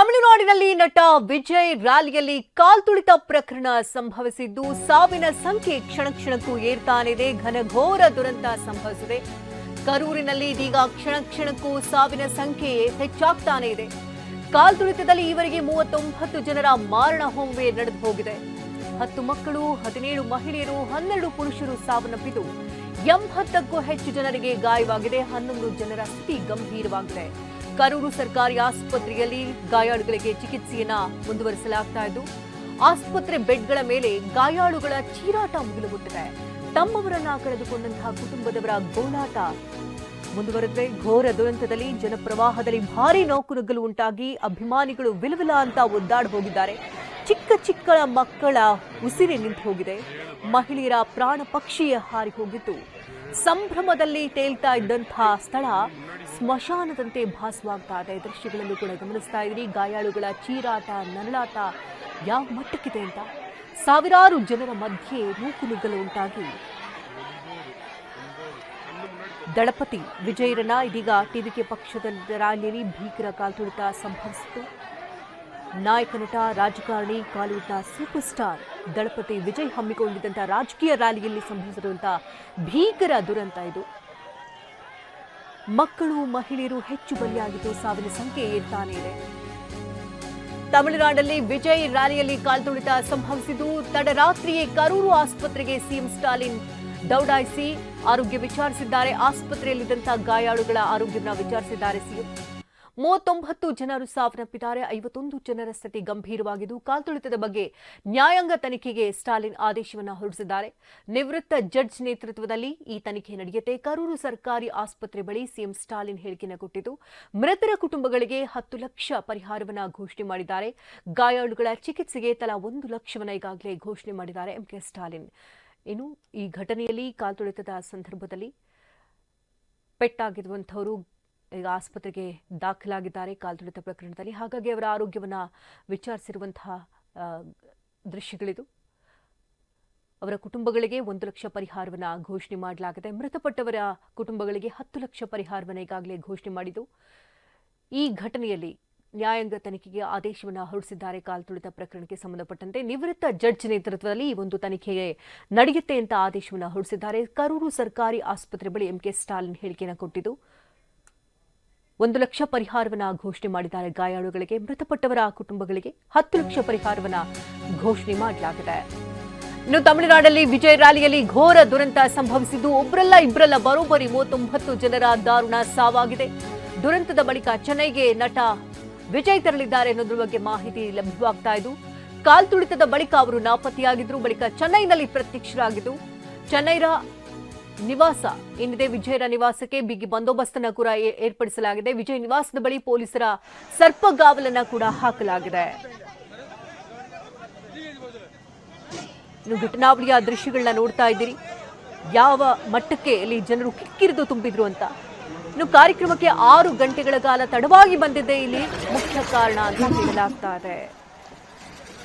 ತಮಿಳುನಾಡಿನಲ್ಲಿ ನಟ ವಿಜಯ್ ರ್ಯಾಲಿಯಲ್ಲಿ ಕಾಲ್ತುಳಿತ ಪ್ರಕರಣ ಸಂಭವಿಸಿದ್ದು, ಸಾವಿನ ಸಂಖ್ಯೆ ಕ್ಷಣ ಕ್ಷಣಕ್ಕೂ ಏರ್ತಾನಿದೆ ಘನಘೋರ ದುರಂತ ಸಂಭವಿಸಿದೆ. ಕರೂರಿನಲ್ಲಿ ಇದೀಗ ಕ್ಷಣ ಕ್ಷಣಕ್ಕೂ ಸಾವಿನ ಸಂಖ್ಯೆ ಹೆಚ್ಚಾಗ್ತಾನೆ ಇದೆ. ಕಾಲ್ತುಳಿತದಲ್ಲಿ ಈವರೆಗೆ ಮೂವತ್ತೊಂಬತ್ತು ಜನರ ಮಾರಣ ಹೋಮವೇ ನಡೆದು ಹೋಗಿದೆ. ಹತ್ತು ಮಕ್ಕಳು, ಹದಿನೇಳು ಮಹಿಳೆಯರು, ಹನ್ನೆರಡು ಪುರುಷರು ಸಾವನ್ನಪ್ಪಿದ್ದು, ಎಂಬತ್ತಕ್ಕೂ ಹೆಚ್ಚು ಜನರಿಗೆ ಗಾಯವಾಗಿದೆ. ಹನ್ನೊಂದು ಜನರ ಸ್ಥಿತಿ ಗಂಭೀರವಾಗಿದೆ. ಕರೂರು ಸರ್ಕಾರಿ ಆಸ್ಪತ್ರೆಯಲ್ಲಿ ಗಾಯಾಳುಗಳಿಗೆ ಚಿಕಿತ್ಸೆಯನ್ನ ಮುಂದುವರಿಸಲಾಗ್ತಾ ಇದ್ದು, ಆಸ್ಪತ್ರೆ ಬೆಡ್ಗಳ ಮೇಲೆ ಗಾಯಾಳುಗಳ ಚೀರಾಟ ಮುಗಿಲುಗುಟ್ಟಿದೆ ತಮ್ಮವರನ್ನ ಕಳೆದುಕೊಂಡಂತಹ ಕುಟುಂಬದವರ ಗೋಳಾಟ ಮುಂದುವರೆದ್ರೆ ಘೋರ ದುರಂತದಲ್ಲಿ ಜನಪ್ರವಾಹದಲ್ಲಿ ಭಾರಿ ನೌಕುನುಗ್ಗಲು ಉಂಟಾಗಿ ಅಭಿಮಾನಿಗಳು ವಿಲವಿಲ ಅಂತ ಒದ್ದಾಡಿ ಹೋಗಿದ್ದಾರೆ. ಚಿಕ್ಕ ಚಿಕ್ಕ ಮಕ್ಕಳ ಉಸಿರಿ ನಿಂತು ಹೋಗಿದೆ. ಮಹಿಳೆಯರ ಪ್ರಾಣ ಪಕ್ಷಿಯ ಹಾರಿ ಹೋಗಿದ್ದು. ಸಂಭ್ರಮದಲ್ಲಿ ತೇಲ್ತಾ ಇದ್ದಂತಹ ಸ್ಥಳ ಸ್ಮಶಾನದಂತೆ ಭಾಸವಾಗ್ತಾ ಇದೆ. ದೃಶ್ಯಗಳನ್ನು ಕೂಡ ಗಮನಿಸ್ತಾ ಇದ್ರಿ ಗಾಯಾಳುಗಳ ಚೀರಾಟ, ನರಳಾಟ ಯಾವ ಮಟ್ಟಕ್ಕಿದೆ ಅಂತ. ಸಾವಿರಾರು ಜನರ ಮಧ್ಯೆ ನೂಕುನುಗ್ಗಲು ಉಂಟಾಗಿ. ದಳಪತಿ ವಿಜಯರನ್ನ ಇದೀಗ ಟಿವಿಕೆ ಪಕ್ಷದ ರ್ಯಾಲಿಯಲ್ಲಿ ಭೀಕರ ಕಾಲ್ತುಳಿತ ಸಂಭವಿಸಿತು ನಾಯಕ ನಟ, ರಾಜಕಾರಣಿ, ಕಾಲಿವುಡ್ನ ಸೂಪರ್ ಸ್ಟಾರ್ ದಳಪತಿ ವಿಜಯ್ ಹಮ್ಮಿಕೊಂಡಿದ್ದಂಥ ರಾಜಕೀಯ ರ್ಯಾಲಿಯಲ್ಲಿ ಸಂಭವಿಸಿರುವಂತಹ ಭೀಕರ ದುರಂತ ಇದು. ಮಕ್ಕಳು, ಮಹಿಳೆಯರು ಹೆಚ್ಚು ಬಲಿಯಾಗಿದ್ದು ಸಾವಿನ ಸಂಖ್ಯೆ ಏರ್ತಾನೆ ಇದೆ. ತಮಿಳುನಾಡಲ್ಲಿ ವಿಜಯ್ ರ್ಯಾಲಿಯಲ್ಲಿ ಕಾಲ್ತುಳಿತ ಸಂಭವಿಸಿದ್ದು, ತಡರಾತ್ರಿಯೇ ಕರೂರು ಆಸ್ಪತ್ರೆಗೆ ಸಿಎಂ ಸ್ಟಾಲಿನ್ ದೌಡಾಯಿಸಿ ಆರೋಗ್ಯ ವಿಚಾರಿಸಿದ್ದಾರೆ. ಆಸ್ಪತ್ರೆಯಲ್ಲಿದ್ದಂತಹ ಗಾಯಾಳುಗಳ ಆರೋಗ್ಯವನ್ನು ವಿಚಾರಿಸಿದ್ದಾರೆ ಸಿಎಂ. ಮೂವತ್ತೊಂಬತ್ತು ಜನರು ಸಾವನ್ನಪ್ಪಿದ್ದಾರೆ ಐವತ್ತೊಂದು ಜನರ ಸ್ಥಿತಿ ಗಂಭೀರವಾಗಿದ್ದು ಕಾಲ್ತುಳಿತದ ಬಗ್ಗೆ ನ್ಯಾಯಾಂಗ ತನಿಖೆಗೆ ಸ್ಟಾಲಿನ್ ಆದೇಶವನ್ನು ಹೊರಡಿಸಿದ್ದಾರೆ. ನಿವೃತ್ತ ಜಡ್ಜ್ ನೇತೃತ್ವದಲ್ಲಿ ಈ ತನಿಖೆ ನಡೆಯುತ್ತೆ. ಕರೂರು ಸರ್ಕಾರಿ ಆಸ್ಪತ್ರೆ ಬಳಿ ಸಿಎಂ ಸ್ಟಾಲಿನ್ ಹೇಳಿಕೆಯನ್ನು ಕೊಟ್ಟಿದ್ದು, ಮೃತರ ಕುಟುಂಬಗಳಿಗೆ ಹತ್ತು ಲಕ್ಷ ಪರಿಹಾರವನ್ನ ಘೋಷಣೆ ಮಾಡಿದ್ದಾರೆ. ಗಾಯಾಳುಗಳ ಚಿಕಿತ್ಸೆಗೆ ತಲಾ ಒಂದು ಲಕ್ಷವನ್ನು ಈಗಾಗಲೇ ಘೋಷಣೆ ಮಾಡಿದ್ದಾರೆ ಎಂಕೆ ಸ್ಟಾಲಿನ್. ಇನ್ನು ಈ ಘಟನೆಯಲ್ಲಿ ಕಾಲ್ತುಳಿತದ ಸಂದರ್ಭದಲ್ಲಿ ಪೆಟ್ಟಾಗಿರುವಂಥವರು ಈಗ ಆಸ್ಪತ್ರೆಗೆ ದಾಖಲಾಗಿದ್ದಾರೆ ಕಾಲ್ತುಳಿತ ಪ್ರಕರಣದಲ್ಲಿ. ಹಾಗಾಗಿ ಅವರ ಆರೋಗ್ಯವನ್ನ ವಿಚಾರಿಸಿರುವಂತಹ ದೃಶ್ಯಗಳಿದು. ಅವರ ಕುಟುಂಬಗಳಿಗೆ ಒಂದು ಲಕ್ಷ ಪರಿಹಾರವನ್ನ ಘೋಷಣೆ ಮಾಡಲಾಗಿದೆ. ಮೃತಪಟ್ಟವರ ಕುಟುಂಬಗಳಿಗೆ ಹತ್ತು ಲಕ್ಷ ಪರಿಹಾರವನ್ನ ಈಗಾಗಲೇ ಘೋಷಣೆ ಮಾಡಿದ್ದು. ಈ ಘಟನೆಯಲ್ಲಿ ನ್ಯಾಯಾಂಗ ತನಿಖೆಗೆ ಆದೇಶವನ್ನು ಹೊರಡಿಸಿದ್ದಾರೆ ಕಾಲ್ತುಳಿತ ಪ್ರಕರಣಕ್ಕೆ ಸಂಬಂಧಪಟ್ಟಂತೆ. ನಿವೃತ್ತ ಜಡ್ಜ್ ನೇತೃತ್ವದಲ್ಲಿ ಈ ಒಂದು ತನಿಖೆಗೆ ನಡೆಯುತ್ತೆ ಅಂತ ಆದೇಶವನ್ನು ಹೊರಡಿಸಿದ್ದಾರೆ. ಕರೂರು ಸರ್ಕಾರಿ ಆಸ್ಪತ್ರೆ ಬಳಿ ಎಂಕೆ ಸ್ಟಾಲಿನ್ ಹೇಳಿಕೆಯನ್ನು ಕೊಟ್ಟಿದ್ದು. ಒಂದು ಲಕ್ಷ ಪರಿಹಾರವನ್ನ ಘೋಷಣೆ ಮಾಡಿದ್ದಾರೆ ಗಾಯಾಳುಗಳಿಗೆ, ಮೃತಪಟ್ಟವರ ಕುಟುಂಬಗಳಿಗೆ ಹತ್ತು ಲಕ್ಷ ಪರಿಹಾರವನ್ನ ಘೋಷಣೆ ಮಾಡಲಾಗಿದೆ. ಇನ್ನು ತಮಿಳುನಾಡಲ್ಲಿ ವಿಜಯ್ ರ್ಯಾಲಿಯಲ್ಲಿ ಘೋರ ದುರಂತ ಸಂಭವಿಸಿದ್ದು ಒಬ್ಬರಲ್ಲ ಇಬ್ಬರಲ್ಲ ಬರೋಬ್ಬರಿ ಮೂವತ್ತೊಂಬತ್ತು ಜನರ ದಾರುಣ ಸಾವಾಗಿದೆ. ದುರಂತದ ಬಳಿಕ ಚೆನ್ನೈಗೆ ನಟ ವಿಜಯ್ ತೆರಳಿದ್ದಾರೆ ಅನ್ನೋದ್ರ ಬಗ್ಗೆ ಮಾಹಿತಿ ಲಭ್ಯವಾಗ್ತಾ ಇದ್ದು, ಕಾಲ್ತುಳಿತದ ಬಳಿಕ ಅವರು ನಾಪತ್ತೆಯಾಗಿದ್ರು, ಬಳಿಕ ಚೆನ್ನೈನಲ್ಲಿ ಪ್ರತ್ಯಕ್ಷರಾಗಿದ್ದು, ಚೆನ್ನೈರ ನಿವಾಸ. ಏನಿದೆ ವಿಜಯರ ನಿವಾಸಕ್ಕೆ ಬಿಗಿ ಬಂದೋಬಸ್ತನ ಕೂಡ ಏರ್ಪಡಿಸಲಾಗಿದೆ. ವಿಜಯ ನಿವಾಸದ ಬಳಿ ಪೊಲೀಸರ ಸರ್ಪಗಾವಲನ್ನ ಕೂಡ ಹಾಕಲಾಗಿದೆ. ಘಟನಾವಳಿಯ ದೃಶ್ಯಗಳನ್ನ ನೋಡ್ತಾ ಇದ್ದೀರಿ. ಯಾವ ಮಟ್ಟಕ್ಕೆ ಇಲ್ಲಿ ಜನರು ಕಿಕ್ಕಿರಿದು ತುಂಬಿದ್ರು ಅಂತ. ಇನ್ನು ಕಾರ್ಯಕ್ರಮಕ್ಕೆ ಆರು ಗಂಟೆಗಳ ಕಾಲ ತಡವಾಗಿ ಬಂದಿದ್ದೆ ಇಲ್ಲಿ ಮುಖ್ಯ ಕಾರಣ ಅಂತ ಹೇಳಲಾಗ್ತಾ ಇದೆ.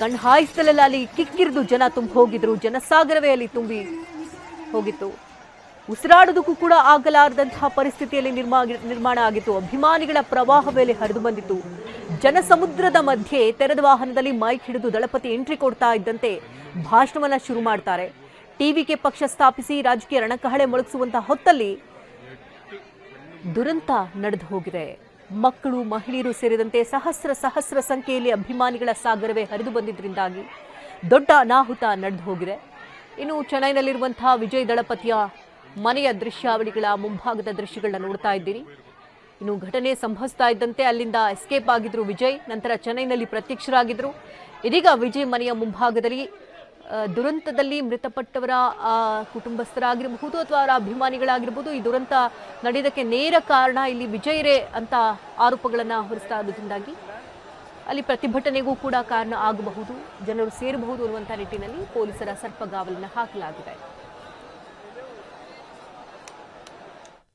ಕಣ್ಣು ಹಾಯಿಸಲೆಲ್ಲ ಅಲ್ಲಿ ಕಿಕ್ಕಿರಿದು ಜನ ತುಂಬಿ ಹೋಗಿದ್ರು ಜನಸಾಗರವೇ ಅಲ್ಲಿ ತುಂಬಿ ಹೋಗಿತ್ತು. ಉಸಿರಾಡೋದಕ್ಕೂ ಕೂಡ ಆಗಲಾರದಂತಹ ಪರಿಸ್ಥಿತಿಯಲ್ಲಿ ನಿರ್ಮಾ ನಿರ್ಮಾಣ ಆಗಿತ್ತು. ಅಭಿಮಾನಿಗಳ ಪ್ರವಾಹ ಮೇಲೆ ಹರಿದು ಬಂದಿತ್ತು. ಜನಸಮುದ್ರದ ಮಧ್ಯೆ ತೆರೆದ ವಾಹನದಲ್ಲಿ ಮೈಕ್ ಹಿಡಿದು ದಳಪತಿ ಎಂಟ್ರಿ ಕೊಡ್ತಾ ಇದ್ದಂತೆ ಭಾಷಣವನ್ನ ಶುರು ಮಾಡ್ತಾರೆ. ಟಿವಿಗೆ ಪಕ್ಷ ಸ್ಥಾಪಿಸಿ ರಾಜಕೀಯ ರಣಕಹಳೆ ಮೊಳಗಿಸುವಂತಹ ಹೊತ್ತಲ್ಲಿ ದುರಂತ ನಡೆದು ಹೋಗಿದೆ. ಮಕ್ಕಳು, ಮಹಿಳೆಯರು ಸೇರಿದಂತೆ ಸಹಸ್ರ ಸಹಸ್ರ ಸಂಖ್ಯೆಯಲ್ಲಿ ಅಭಿಮಾನಿಗಳ ಸಾಗರವೇ ಹರಿದು ಬಂದಿದ್ದರಿಂದಾಗಿ ದೊಡ್ಡ ಅನಾಹುತ ನಡೆದು ಹೋಗಿದೆ. ಇನ್ನು ಚೆನ್ನೈನಲ್ಲಿರುವಂತಹ ವಿಜಯ್ ದಳಪತಿಯ ಮನೆಯ ದೃಶ್ಯಾವಳಿಗಳ ಮುಂಭಾಗದ ದೃಶ್ಯಗಳನ್ನ ನೋಡ್ತಾ ಇದ್ದೀರಿ. ಇನ್ನು ಘಟನೆ ಸಂಭವಿಸ್ತಾ ಇದ್ದಂತೆ ಅಲ್ಲಿಂದ ಎಸ್ಕೇಪ್ ಆಗಿದ್ರು ವಿಜಯ್, ನಂತರ ಚೆನ್ನೈನಲ್ಲಿ ಪ್ರತ್ಯಕ್ಷರಾಗಿದ್ರು. ಇದೀಗ ವಿಜಯ್ ಮನೆಯ ಮುಂಭಾಗದಲ್ಲಿ ದುರಂತದಲ್ಲಿ ಮೃತಪಟ್ಟವರ ಕುಟುಂಬಸ್ಥರಾಗಿರಬಹುದು ಅಥವಾ ಅವರ ಅಭಿಮಾನಿಗಳಾಗಿರ್ಬೋದು ಈ ದುರಂತ ನಡೆಯೋದಕ್ಕೆ ನೇರ ಕಾರಣ ಇಲ್ಲಿ ವಿಜಯರೇ ಅಂತ ಆರೋಪಗಳನ್ನು ಹೊರಿಸ್ತಾ ಇರೋದ್ರಿಂದಾಗಿ ಅಲ್ಲಿ ಪ್ರತಿಭಟನೆಗೂ ಕೂಡ ಕಾರಣ ಆಗಬಹುದು. ಜನರು ಸೇರಬಹುದು ಅನ್ನುವಂಥ ನಿಟ್ಟಿನಲ್ಲಿ ಪೊಲೀಸರ ಸರ್ಪಗಾವಲನ್ನು ಹಾಕಲಾಗಿದೆ.